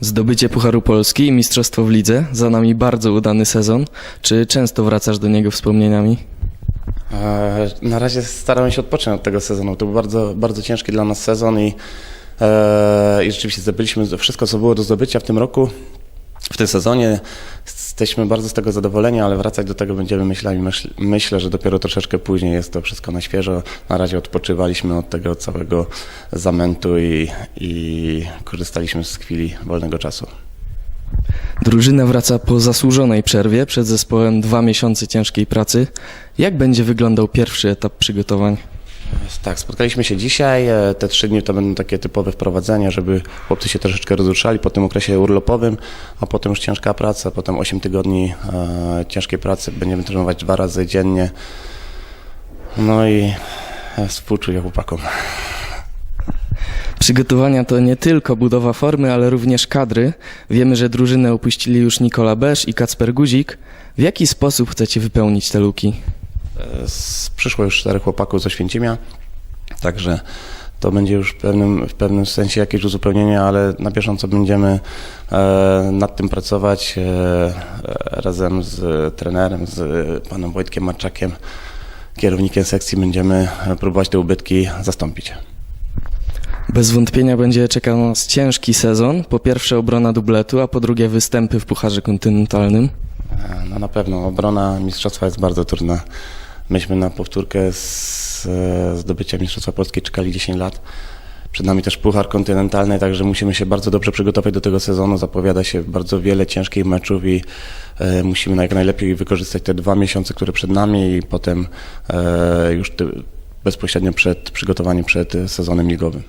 Zdobycie Pucharu Polski i Mistrzostwo w lidze, za nami bardzo udany sezon. Czy często wracasz do niego wspomnieniami? E, Na razie staramy się odpocząć od tego sezonu. To był bardzo, bardzo ciężki dla nas sezon i, e, i rzeczywiście zdobyliśmy wszystko, co było do zdobycia w tym roku, w tym sezonie. Jesteśmy bardzo z tego zadowoleni, ale wracać do tego będziemy myśleli. Myśl, myślę, że dopiero troszeczkę później jest to wszystko na świeżo. Na razie odpoczywaliśmy od tego całego zamętu i, i korzystaliśmy z chwili wolnego czasu. Drużyna wraca po zasłużonej przerwie, przed zespołem dwa miesiące ciężkiej pracy. Jak będzie wyglądał pierwszy etap przygotowań? Tak, spotkaliśmy się dzisiaj. E, Te trzy dni to będą takie typowe wprowadzenia, żeby chłopcy się troszeczkę rozruszali po tym okresie urlopowym, a potem już ciężka praca, potem 8 tygodni e, ciężkiej pracy. Będziemy trenować dwa razy dziennie. No i e, współczuję chłopakom. Przygotowania to nie tylko budowa formy, ale również kadry. Wiemy, że drużynę opuścili już Nikola Besz i Kacper Guzik. W jaki sposób chcecie wypełnić te luki? E, z- Przyszło już czterech chłopaków ze Święcimia, także to będzie już w pewnym, w pewnym sensie jakieś uzupełnienie, ale na bieżąco będziemy e, nad tym pracować e, razem z trenerem, z panem Wojtkiem Marczakiem, kierownikiem sekcji. Będziemy próbować te ubytki zastąpić. Bez wątpienia będzie czekał nas ciężki sezon. Po pierwsze obrona dubletu, a po drugie występy w Pucharze Kontynentalnym. No na pewno obrona mistrzostwa jest bardzo trudna. Myśmy na powtórkę z e, zdobycia Mistrzostwa Polski czekali 10 lat. Przed nami też Puchar Kontynentalny, także musimy się bardzo dobrze przygotować do tego sezonu. Zapowiada się bardzo wiele ciężkich meczów i e, musimy jak najlepiej wykorzystać te dwa miesiące, które przed nami i potem e, już bezpośrednio przed przygotowaniem przed sezonem ligowym.